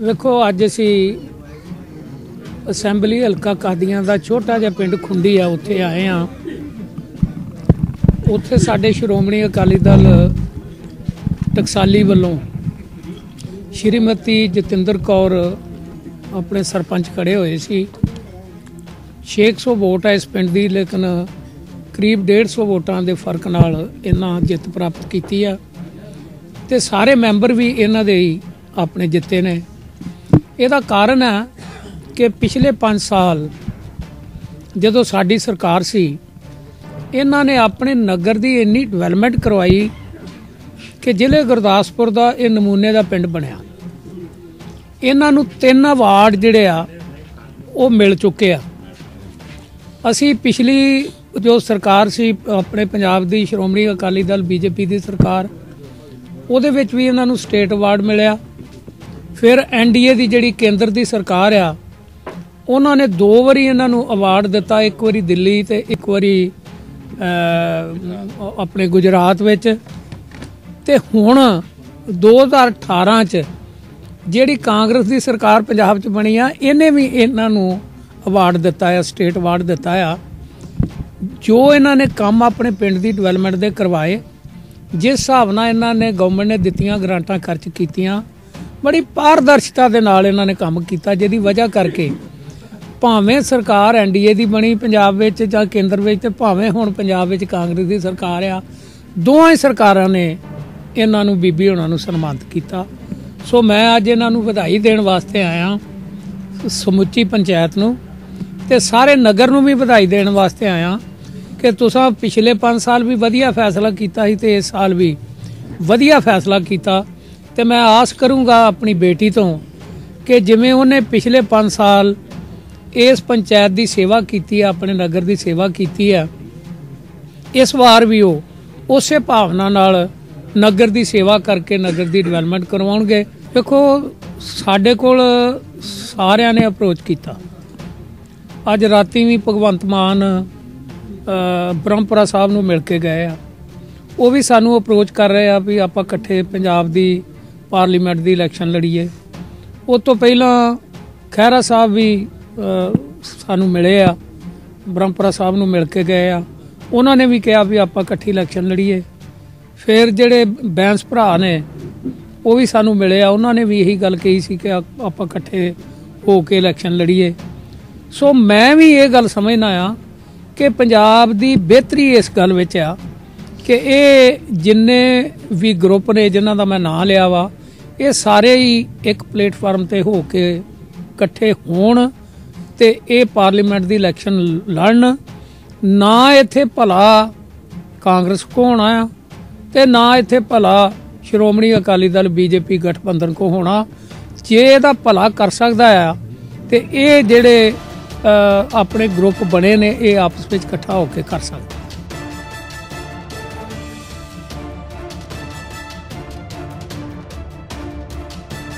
ਵੇਖੋ, ਅੱਜ ਅਸੀਂ ਅਸੈਂਬਲੀ ਹਲਕਾ ਕਾਦੀਆਂ ਦਾ ਛੋਟਾ ਜਿਹਾ ਪਿੰਡ ਖੁੰਡੀ ਆ, ਉੱਥੇ ਆਏ ਆ ਉੱਥੇ ਸਾਡੇ ਸ਼੍ਰੋਮਣੀ ਅਕਾਲੀ ਦਲ ਟਕਸਾਲੀ ਵੱਲੋਂ ਸ਼੍ਰੀਮਤੀ ਜਤਿੰਦਰ ਕੌਰ ਆਪਣੇ ਸਰਪੰਚ ਖੜੇ ਹੋਏ ਸੀ। 600 ਵੋਟ ਹੈ ਇਸ ਪਿੰਡ ਦੀ, ਲੇਕਿਨ ਕਰੀਬ 150 ਵੋਟਾਂ ਦੇ ਫ਼ਰਕ ਨਾਲ ਇਹਨਾਂ ਜਿੱਤ ਪ੍ਰਾਪਤ ਕੀਤੀ ਆ। ਤੇ ਸਾਰੇ ਮੈਂਬਰ ਵੀ ਇਹਨਾਂ ਦੇ ਹੀ ਆਪਣੇ ਜਿੱਤੇ ਨੇ। ਇਹਦਾ ਕਾਰਨ ਹੈ ਕਿ ਪਿਛਲੇ 5 ਸਾਲ ਜਦੋਂ ਸਾਡੀ ਸਰਕਾਰ ਸੀ, ਇਹਨਾਂ ਨੇ ਆਪਣੇ ਨਗਰ ਦੀ ਇੰਨੀ ਡਿਵੈਲਪਮੈਂਟ ਕਰਵਾਈ ਕਿ ਜ਼ਿਲ੍ਹੇ ਗੁਰਦਾਸਪੁਰ ਦਾ ਇਹ ਨਮੂਨੇ ਦਾ ਪਿੰਡ ਬਣਿਆ। ਇਹਨਾਂ ਨੂੰ ਤਿੰਨ ਅਵਾਰਡ ਜਿਹੜੇ ਆ, ਉਹ ਮਿਲ ਚੁੱਕੇ ਆ। ਅਸੀਂ ਪਿਛਲੀ ਜੋ ਸਰਕਾਰ ਸੀ, ਆਪਣੇ ਪੰਜਾਬ ਦੀ ਸ਼੍ਰੋਮਣੀ ਅਕਾਲੀ ਦਲ, ਬੀਜੇਪੀ ਦੀ ਸਰਕਾਰ, ਉਹਦੇ ਵਿੱਚ ਵੀ ਇਹਨਾਂ ਨੂੰ ਸਟੇਟ ਅਵਾਰਡ ਮਿਲਿਆ। ਫਿਰ ਐਨਡੀਏ ਦੀ ਜਿਹੜੀ ਕੇਂਦਰ ਦੀ ਸਰਕਾਰ ਆ, ਉਹਨਾਂ ਨੇ ਦੋ ਵਾਰੀ ਇਹਨਾਂ ਨੂੰ ਅਵਾਰਡ ਦਿੱਤਾ, ਇੱਕ ਵਾਰੀ ਦਿੱਲੀ ਤੇ ਇੱਕ ਵਾਰੀ ਆਪਣੇ ਗੁਜਰਾਤ ਵਿੱਚ। ਤੇ ਹੁਣ 2018 ਚ ਜਿਹੜੀ ਕਾਂਗਰਸ ਦੀ ਸਰਕਾਰ ਪੰਜਾਬ 'ਚ ਬਣੀ ਆ, ਇਹਨੇ ਵੀ ਇਹਨਾਂ ਨੂੰ ਅਵਾਰਡ ਦਿੱਤਾ ਆ ਸਟੇਟ ਅਵਾਰਡ ਦਿੱਤਾ ਆ। ਜੋ ਇਹਨਾਂ ਨੇ ਕੰਮ ਆਪਣੇ ਪਿੰਡ ਦੀ ਡਿਵੈਲਪਮੈਂਟ ਦੇ ਕਰਵਾਏ, ਜਿਸ ਹਿਸਾਬ ਨਾਲ ਇਹਨਾਂ ਨੇ ਗਵਰਨਮੈਂਟ ਨੇ ਦਿੱਤੀਆਂ ਗ੍ਰਾਂਟਾਂ ਖਰਚ ਕੀਤੀਆਂ ਬੜੀ ਪਾਰਦਰਸ਼ਤਾ ਦੇ ਨਾਲ ਇਹਨਾਂ ਨੇ ਕੰਮ ਕੀਤਾ, ਜਿਹਦੀ ਵਜ੍ਹਾ ਕਰਕੇ ਭਾਵੇਂ ਸਰਕਾਰ ਐਨਡੀਏ ਦੀ ਬਣੀ ਪੰਜਾਬ ਵਿੱਚ ਜਾਂ ਕੇਂਦਰ ਵਿੱਚ ਤੇ ਭਾਵੇਂ ਹੁਣ ਪੰਜਾਬ ਵਿੱਚ ਕਾਂਗਰਸ ਦੀ ਸਰਕਾਰ ਆ, ਦੋਹਾਂ ਹੀ ਸਰਕਾਰਾਂ ਨੇ ਇਹਨਾਂ ਨੂੰ ਬੀਬੀ ਉਹਨਾਂ ਨੂੰ ਸਨਮਾਨਿਤ ਕੀਤਾ। ਸੋ ਮੈਂ ਅੱਜ ਇਹਨਾਂ ਨੂੰ ਵਧਾਈ ਦੇਣ ਵਾਸਤੇ ਆਇਆ, ਸਮੁੱਚੀ ਪੰਚਾਇਤ ਨੂੰ ਤੇ ਸਾਰੇ ਨਗਰ ਨੂੰ ਵੀ ਵਧਾਈ ਦੇਣ ਵਾਸਤੇ ਆਇਆ ਕਿ ਤੁਸੀਂ ਪਿਛਲੇ 5 ਸਾਲ ਵੀ ਵਧੀਆ ਫੈਸਲਾ ਕੀਤਾ ਸੀ ਤੇ ਇਸ ਸਾਲ ਵੀ ਵਧੀਆ ਫੈਸਲਾ ਕੀਤਾ। ਤੇ ਮੈਂ ਆਸ ਕਰੂੰਗਾ ਆਪਣੀ ਬੇਟੀ ਤੋਂ ਕਿ ਜਿਵੇਂ ਉਹਨੇ ਪਿਛਲੇ 5 ਸਾਲ ਇਸ ਪੰਚਾਇਤ ਦੀ ਸੇਵਾ ਕੀਤੀ ਆ ਆਪਣੇ ਨਗਰ ਦੀ ਸੇਵਾ ਕੀਤੀ ਹੈ, ਇਸ ਵਾਰ ਵੀ ਉਹ ਉਸੇ ਭਾਵਨਾ ਨਾਲ ਨਗਰ ਦੀ ਸੇਵਾ ਕਰਕੇ ਨਗਰ ਦੀ ਡਿਵੈਲਪਮੈਂਟ ਕਰਵਾਉਣਗੇ। ਦੇਖੋ, ਸਾਡੇ ਕੋਲ ਸਾਰਿਆਂ ਨੇ ਅਪਰੋਚ ਕੀਤਾ। ਅੱਜ ਰਾਤੀ ਵੀ ਭਗਵੰਤ ਮਾਨ ਬ੍ਰਹਮਪੁਰਾ ਸਾਹਿਬ ਨੂੰ ਮਿਲ ਕੇ ਗਏ ਆ। ਉਹ ਵੀ ਸਾਨੂੰ ਅਪਰੋਚ ਕਰ ਰਹੇ ਆ ਵੀ ਆਪਾਂ ਇਕੱਠੇ ਪੰਜਾਬ ਦੀ ਪਾਰਲੀਮੈਂਟ ਦੀ ਇਲੈਕਸ਼ਨ ਲੜੀਏ ਉਹ ਤੋਂ ਪਹਿਲਾਂ ਖਹਿਰਾ ਸਾਹਿਬ ਵੀ ਸਾਨੂੰ ਮਿਲੇ ਆ। ਬ੍ਰਹਮਪੁਰਾ ਸਾਹਿਬ ਨੂੰ ਮਿਲ ਕੇ ਗਏ ਆ। ਉਹਨਾਂ ਨੇ ਵੀ ਕਿਹਾ ਵੀ ਆਪਾਂ ਇਕੱਠੀ ਇਲੈਕਸ਼ਨ ਲੜੀਏ। ਫਿਰ ਜਿਹੜੇ ਬੈਂਸ ਭਰਾ ਨੇ, ਉਹ ਵੀ ਸਾਨੂੰ ਮਿਲੇ ਆ। ਉਹਨਾਂ ਨੇ ਵੀ ਇਹੀ ਗੱਲ ਕਹੀ ਸੀ ਕਿ ਆਪਾਂ ਇਕੱਠੇ ਹੋ ਕੇ ਇਲੈਕਸ਼ਨ ਲੜੀਏ। ਸੋ ਮੈਂ ਵੀ ਇਹ ਗੱਲ ਸਮਝਦਾ ਆ ਕਿ ਪੰਜਾਬ ਦੀ ਬਿਹਤਰੀ ਇਸ ਗੱਲ ਵਿੱਚ ਆ ਕਿ ਇਹ ਜਿੰਨੇ ਵੀ ਗਰੁੱਪ ਨੇ ਜਿਨ੍ਹਾਂ ਦਾ ਮੈਂ ਨਾਂ ਲਿਆ ਵਾ, ਇਹ ਸਾਰੇ ਹੀ ਇੱਕ ਪਲੇਟਫਾਰਮ ਤੇ ਹੋ ਕੇ ਇਕੱਠੇ ਹੋਣ ਤੇ ਇਹ ਪਾਰਲੀਮੈਂਟ ਦੀ ਇਲੈਕਸ਼ਨ ਲੜਨ। ਨਾ ਇੱਥੇ ਭਲਾ ਕਾਂਗਰਸ ਕੋ ਹੋਣਾ ਆ ਤੇ ਨਾ ਇੱਥੇ ਭਲਾ ਸ਼੍ਰੋਮਣੀ ਅਕਾਲੀ ਦਲ ਬੀਜੇਪੀ ਗਠਬੰਧਨ ਕੋ ਹੋਣਾ। ਜੇ ਇਹਦਾ ਭਲਾ ਕਰ ਸਕਦਾ ਆ, ਤੇ ਇਹ ਜਿਹੜੇ ਆਪਣੇ ਗਰੁੱਪ ਬਣੇ ਨੇ, ਇਹ ਆਪਸ ਵਿੱਚ ਇਕੱਠਾ ਹੋ ਕੇ ਕਰ ਸਕਦਾ।